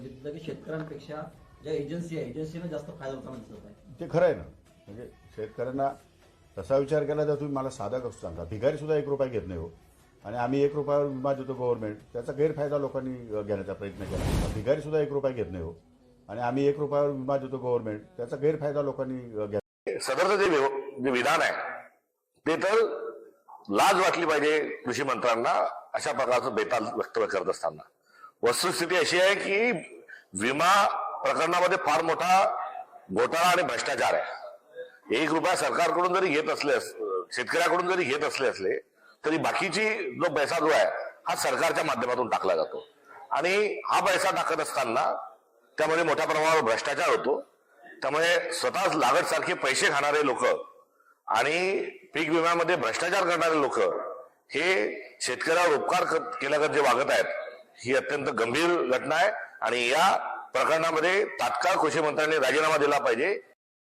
बघितलं की शेतकऱ्यांपेक्षा ज्या एजन्सी आहे एजन्सीनं जास्त फायदा होताना दिसत आहे. ते खरं आहे ना. म्हणजे शेतकऱ्यांना तसा विचार केला तर तुम्ही मला साधा कसं सांगा? भिकारी सुद्धा एक रुपया घेत नाही हो. आणि आम्ही एक रुपयावर विमा देतो गव्हर्नमेंट त्याचा गैरफायदा लोकांनी घेण्याचा प्रयत्न केला. भिकारी सुद्धा एक रुपया घेत नाही हो. आणि आम्ही एक रुपयावर विमा देतो गव्हर्नमेंट त्याचा गैरफायदा लोकांनी सदरचं जे जे विधान आहे ते तर लाज वाटली पाहिजे कृषी मंत्र्यांना अशा प्रकारचं बेताल वक्तव्य करत असताना. वस्तुस्थिती अशी आहे की विमा प्रकरणामध्ये फार मोठा घोटाळा आणि भ्रष्टाचार आहे. एक रुपया सरकारकडून जरी घेत असले अस- शेतकऱ्याकडून जरी घेत असले असले तरी बाकीची जो पैसा जो आहे हा सरकारच्या माध्यमातून टाकला जातो. आणि हा पैसा टाकत असताना त्यामध्ये मोठ्या प्रमाणावर भ्रष्टाचार होतो. त्यामुळे स्वतःच लागत सारखे पैसे खाणारे लोक आणि पीक विम्यामध्ये भ्रष्टाचार करणारे लोक हे शेतकऱ्यावर उपकार केल्यागत जे वागत आहेत ही अत्यंत गंभीर घटना आहे आणि या प्रकरणामध्ये तात्काळ कृषी मंत्र्यांनी राजीनामा दिला पाहिजे.